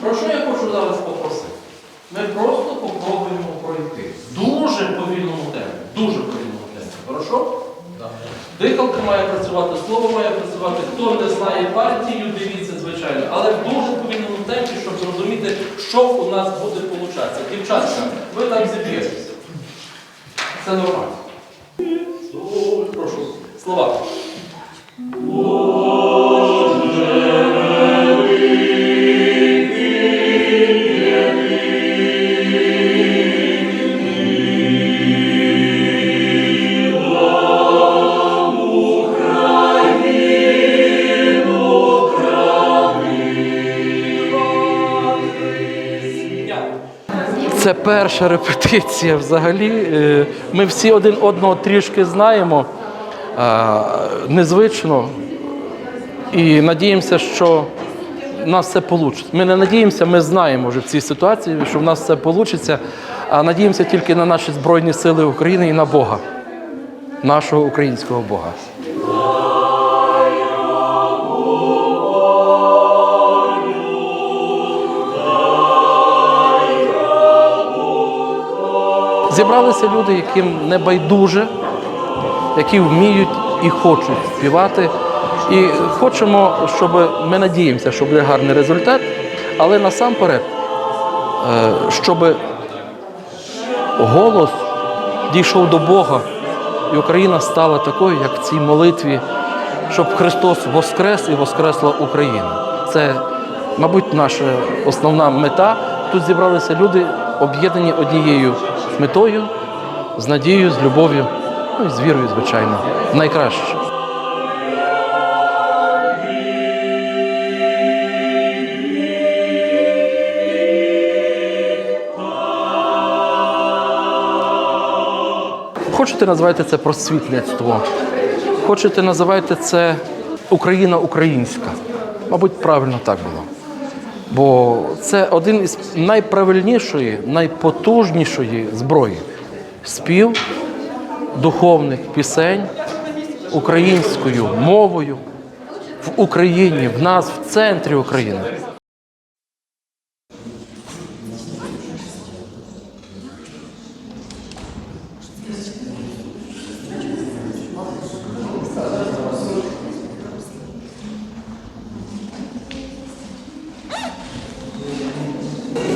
Про що я хочу зараз попросити? Ми просто попробуємо пройти. Дуже повільному темпі. Дуже повільному темпі. Хорошо? Дихалка має працювати, слово має працювати. Хто не знає партію, дивіться, звичайно. Але в дуже повільному темпі, щоб зрозуміти, що у нас буде получатися. Дівчатка, ви там зіб'єтеся. Це нормально. Прошу, слова. Це перша репетиція взагалі. Е, Ми всі один одного трішки знаємо. Е, Незвично. І надіємося, що в нас все вийде. Ми не надіємося, ми знаємо вже в цій ситуації, що в нас все вийде. А надіємося тільки на наші Збройні Сили України і на Бога, нашого українського Бога. Зібралися люди, яким не байдуже, які вміють і хочуть співати. І хочемо, щоб ми надіємося, що буде гарний результат, але насамперед, е, щоб голос дійшов до Бога, і Україна стала такою, як в цій молитві, щоб Христос воскрес і воскресла Україна. Це, мабуть, наша основна мета. Тут зібралися люди, об'єднані однією метою, з надією, з любов'ю, ну і з вірою, звичайно. Найкраще. Хочете називайте це просвітництво, хочете називайте це Україна українська. Мабуть, правильно так було. Бо це один із найправильнішої, найпотужнішої зброї спів духовних пісень українською мовою в Україні, в нас, в центрі України.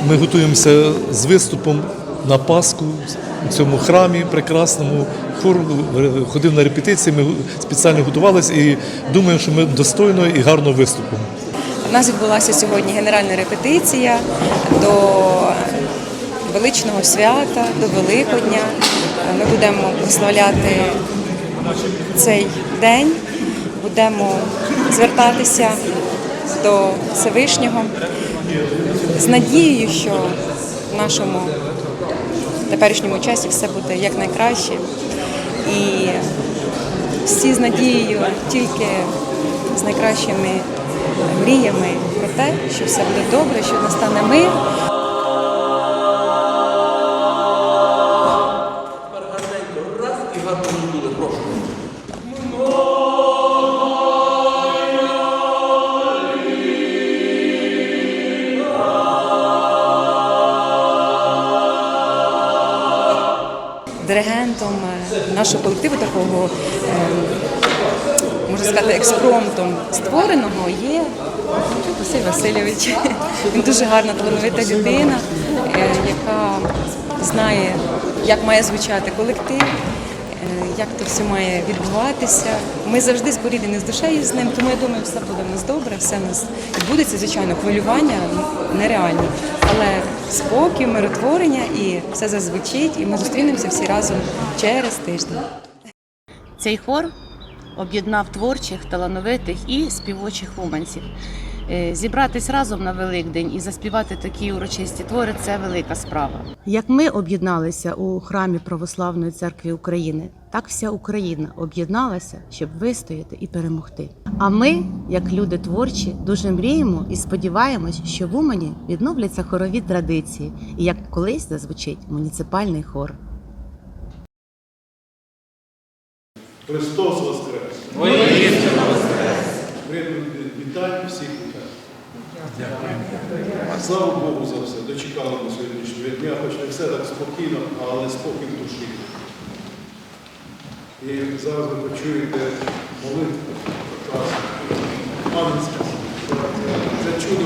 Ми готуємося з виступом на Пасху у цьому храмі прекрасному. Хор ходив на репетиції, ми спеціально готувалися і думаємо, що ми достойно і гарно виступимо. У нас відбулася сьогодні генеральна репетиція до величного свята, до Великодня. Ми будемо прославляти цей день, будемо звертатися до Всевишнього з надією, що в нашому теперішньому часі все буде якнайкраще. І всі з надією тільки з найкращими мріями про те, що все буде добре, що настане мир. Нашого колективу такого, е, можна сказати, експромтом створеного є Василь Васильович. Він дуже гарна талановита людина, е, яка знає, як має звучати колектив, як то все має відбуватися. Ми завжди зборідені з душею з ним, тому я думаю, все буде в нас добре, все в нас відбудеться, звичайно, хвилювання нереальні. Але спокій, миротворення і все зазвучить, і ми зустрінемося всі разом через тиждень. Цей хор об'єднав творчих, талановитих і співочих уманців. Е, зібратись разом на Великдень і заспівати такі урочисті твори це велика справа. Як ми об'єдналися у храмі Православної церкви України, так вся Україна об'єдналася, щоб вистояти і перемогти. А ми, як люди творчі, дуже мріємо і сподіваємось, що в Умані відновляться хорові традиції, і як колись зазвучить муніципальний хор. Христос Воскрес! Воістину Воскрес! Вітаю всіх вітаю. Слава Богу за все. Дочекали на сьогоднішнього дня, хоч не все так спокійно, але спокій в душі. І зараз ви почуєте молитву. пам'ятська. Це, це чудо.